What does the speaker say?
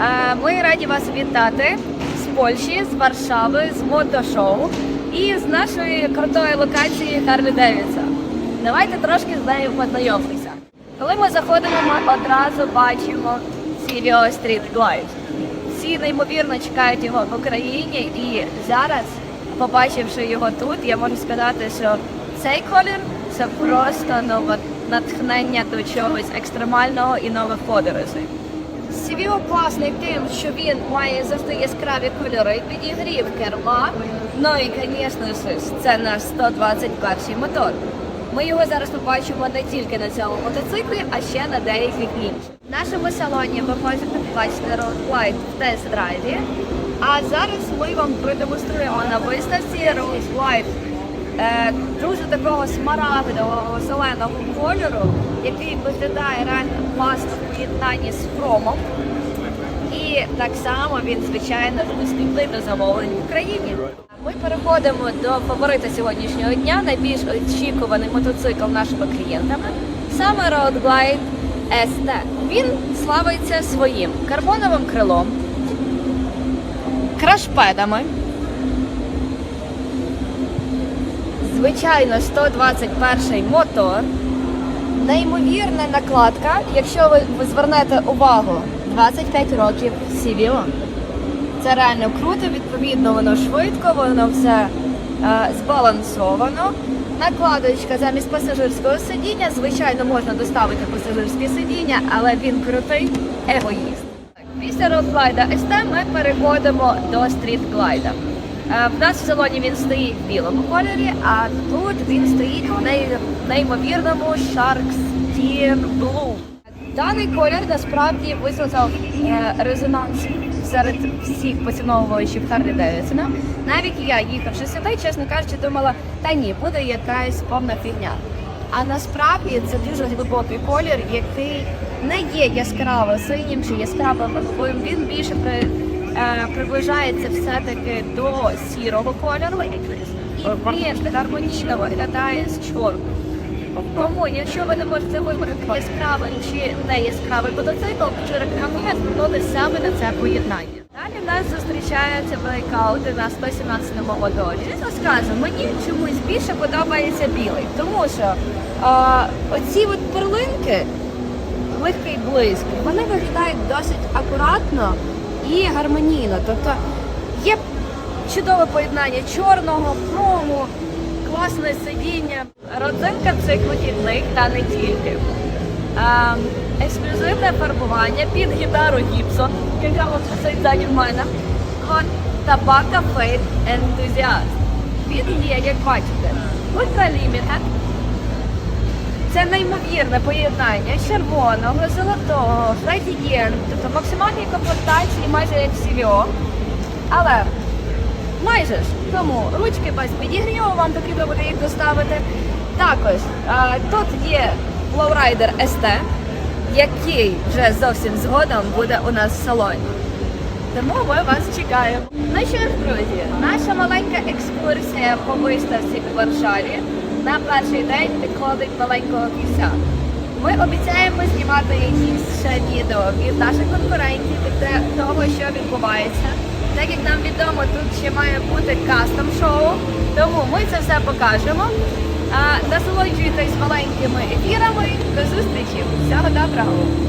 Е, Ми раді вас вітати з Польщі, з Варшави, з мотошоу і з нашої крутої локації Харлі Девідса. Давайте трошки з нею познайомитися. Коли ми заходимо, ми одразу бачимо Сівіо Стріт Глайд. Всі неймовірно чекають його в Україні, і зараз, побачивши його тут, я можу сказати, що цей колір це просто нове натхнення до чогось екстремального і нових подорожей. Сівіо класний тим, що він має завжди яскраві кольори, підігрів керма. Ну і, звісно ж, це наш 121 мотор. Ми його зараз побачимо не тільки на цьому мотоциклі, а ще на деяких інших. В нашому салоні ви можете побачити Road Glide в тест-драйві. А зараз ми вам продемонструємо на виставці Road е, дуже такого смарагдового зеленого кольору, який виглядає реально класно в поєднанні з хромом. І так само він, звичайно, доступний до замовлень в Україні. Ми переходимо до фаворита сьогоднішнього дня, найбільш очікуваний мотоцикл нашими клієнтами. Саме Road Glide ST. Він славиться своїм карбоновим крилом, крашпедами, звичайно 121 мотор, неймовірна накладка, якщо ви, звернете увагу, 25 років CVO. Це реально круто, відповідно, воно швидко, воно все е, збалансовано. Накладочка замість пасажирського сидіння, звичайно, можна доставити пасажирське сидіння, але він крутий егоїст. Після роудлайда ST ми переходимо до стрітглайда. Е, В нас в салоні він стоїть в білому кольорі, а тут він стоїть в неймовірному Shark Steel Blue. Даний колір насправді викликав е, резонанс серед всіх поціновувачів Харлі Девідсона. Навіть я, їхавши сюди, чесно кажучи, думала, та ні, буде якась повна фігня. А насправді це дуже глибокий колір, який не є яскраво синім чи яскраво морським. Він більше при, приближається все-таки до сірого кольору, і він гармонійно виглядає з чорним. Тому, якщо ви не можете вибрати яскравий чи не яскравий мотоцикл, чи рекомендую звернути саме на це поєднання. Далі в нас зустрічаються брейкаути на 117 моторі. Чесно скажу, мені чомусь більше подобається білий, тому що а, оці от перлинки, легкий блиск, вони виглядають досить акуратно і гармонійно. Тобто є чудове поєднання чорного, хрому, класне сидіння. Родзинка цих вихідних та не тільки. Ем, ексклюзивне фарбування під гітару Гібсон, яка висить ззаді в мене. Табака Fate Enthusiast. Він є, як бачите, Limited. Це неймовірне поєднання червоного, золотого, фредієн, тобто максимальні комплектації майже як CVO. Але майже ж тому ручки без підігріву вам потрібно буде їх доставити. Також а, тут є Lowrider ST, який вже зовсім згодом буде у нас в салоні. Тому ми вас чекаємо. Ну що ж, друзі, наша маленька екскурсія по виставці у Варшаві на перший день підходить маленького кінця. Ми обіцяємо знімати якісь ще відео від наших конкурентів, від того, що відбувається. Так як нам відомо, тут ще має бути кастом шоу, тому ми це все покажемо. Насолоджуйтесь маленькими ефірами. До зустрічі! Всього доброго!